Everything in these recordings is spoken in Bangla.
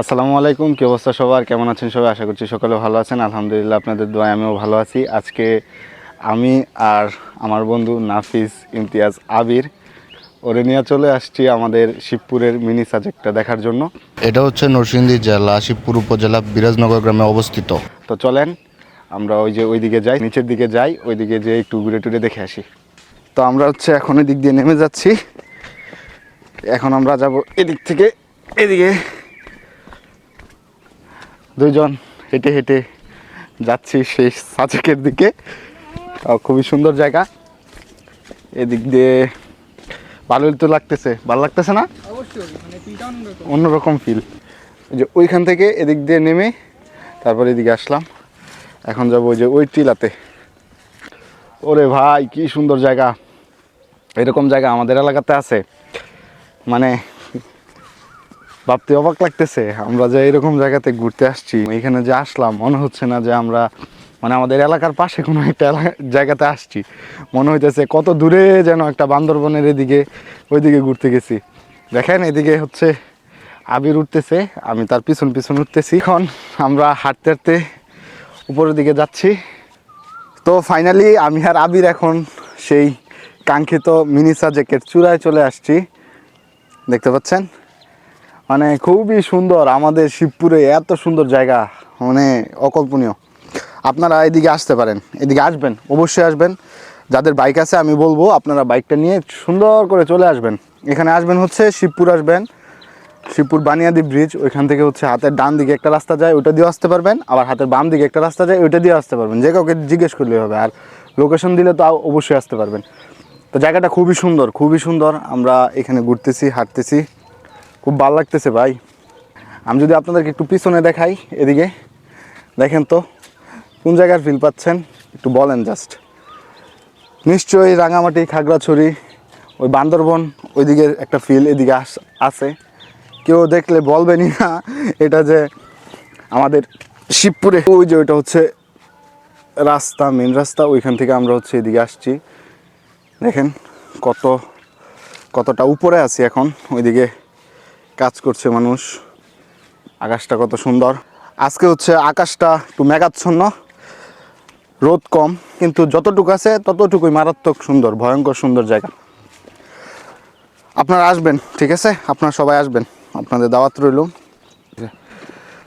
আসসালামু আলাইকুম কি অবস্থা সবার? কেমন আছেন সবাই? আশা করছি সকালে ভালো আছেন। আলহামদুলিল্লাহ আপনাদের দোয়ায় আমিও ভালো আছি। আজকে আমি আর আমার বন্ধু নাফিস ইমতিয়াজ আবির ওরে নিয়ে চলে আসছি আমাদের শিবপুরের মিনি সাজেকটা দেখার জন্য। এটা হচ্ছে নরসিংদী জেলা শিবপুর উপজেলা বিরাজনগর গ্রামে অবস্থিত। তো চলেন আমরা ওই যে ওইদিকে যাই নিচের দিকে যাই ওইদিকে যেয়ে একটু ঘুরে টুরে দেখে আসি। তো আমরা হচ্ছে এখন এদিক দিয়ে নেমে যাচ্ছি। এখন আমরা যাব এদিক থেকে এদিকে। দুইজন হেঁটে হেঁটে যাচ্ছি সেই সাজেকের দিকে। খুবই সুন্দর জায়গা। এদিক দিয়ে ভালোই তো লাগতেছে। ভালো লাগতেছে না? অন্যরকম ফিল যে ওইখান থেকে এদিক দিয়ে নেমে তারপর এদিকে আসলাম। এখন যাব ওই যে ওই টিলাতে। ওরে ভাই, কি সুন্দর জায়গা। এরকম জায়গা আমাদের এলাকাতে আছে। মানে ভাবতে অবাক লাগতেছে, আমরা যে এরকম জায়গাতে ঘুরতে আসছি, এখানে যে আসলাম, মনে হচ্ছে না যে আমরা মানে আমাদের এলাকার পাশে কোনো একটা জায়গাতে আসছি। মনে হইতেছে কত দূরে যেন একটা বান্দরবনের এদিকে, ওইদিকে ঘুরতে গেছি। দেখেন, এদিকে হচ্ছে আবির উঠতেছে, আমি তার পিছন পিছন উঠতেছি। এখন আমরা হাঁটতে হাঁটতে উপরের দিকে যাচ্ছি। তো ফাইনালি আমি আর আবির এখন সেই কাঙ্ক্ষিত মিনিসা জ্যাকেট চূড়ায় চলে আসছি। দেখতে পাচ্ছেন? মানে খুবই সুন্দর আমাদের শিবপুরে, এত সুন্দর জায়গা মানে অকল্পনীয়। আপনারা এদিকে আসতে পারেন, এদিকে আসবেন, অবশ্যই আসবেন। যাদের বাইক আছে, আমি বলব, আপনারা বাইকটা নিয়ে সুন্দর করে চলে আসবেন। এখানে আসবেন হচ্ছে শিবপুর আসবেন, শিবপুর বানিয়াদি ব্রিজ ওইখান থেকে হচ্ছে হাতের ডান দিকে একটা রাস্তা যায়, ওইটা দিয়ে আসতে পারবেন। আবার হাতের বাম দিকে একটা রাস্তা যায়, ওইটা দিয়ে আসতে পারবেন। যে কাউকে জিজ্ঞেস করলেই হবে, আর লোকেশন দিলে তো অবশ্যই আসতে পারবেন। তো জায়গাটা খুবই সুন্দর খুবই সুন্দর। আমরা এখানে ঘুরতেছি, হাঁটতেছি। খুব ভালো লাগতেছে ভাই। আমি যদি আপনাদেরকে একটু পিছনে দেখাই, এদিকে। দেখেন তো, কোন জায়গার ফিল পাচ্ছেন? একটু বলেন জাস্ট নিশ্চয়ই রাঙামাটি, খাগড়াছড়ি, ওই বান্দরবন ওইদিকে একটা ফিল এদিকে আস- আছে। কেউ দেখলে বলবেনই না, এটা যে আমাদের শিবপুরে। ওই যে ওইটা হচ্ছে রাস্তা মেন রাস্তা, ওইখান থেকে আমরা হচ্ছে এদিকে আসছি। দেখেন কত, কতটা উপরে আছি এখন, ওইদিকে করছে মানুষ। আকাশটা কত সুন্দর। আজকে হচ্ছে আকাশটা একটু মেঘাচ্ছন্ন, রোদ কম, কিন্তু যতটুকু আছে ততটুকুই মারাত্মক সুন্দর, ভয়ঙ্কর সুন্দর জায়গা। আপনারা আসবেন, ঠিক আছে? আপনারা সবাই আসবেন, আপনাদের দাওয়াত রইল।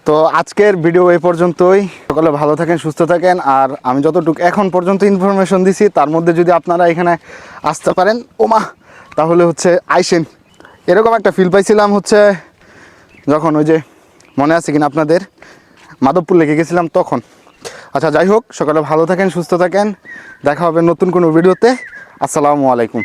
তো আজকের ভিডিও এই পর্যন্তই। সকলে ভালো থাকেন, সুস্থ থাকেন, আর আমি যতটুকু এখন পর্যন্ত ইনফরমেশন দিছি, তার মধ্যে যদি আপনারা এখানে আসতে পারেন, ওমা, তাহলে হচ্ছে আইসেন। এরকম একটা ফিল পাইছিলাম হচ্ছে যখন ওই যে মনে আছে কিনা আপনাদের, মাধবপুর লেগে গেছিলাম তখন। আচ্ছা যাই হোক, সকালে ভালো থাকেন, সুস্থ থাকেন। দেখা হবে নতুন কোনো ভিডিওতে আসসালামু আলাইকুম।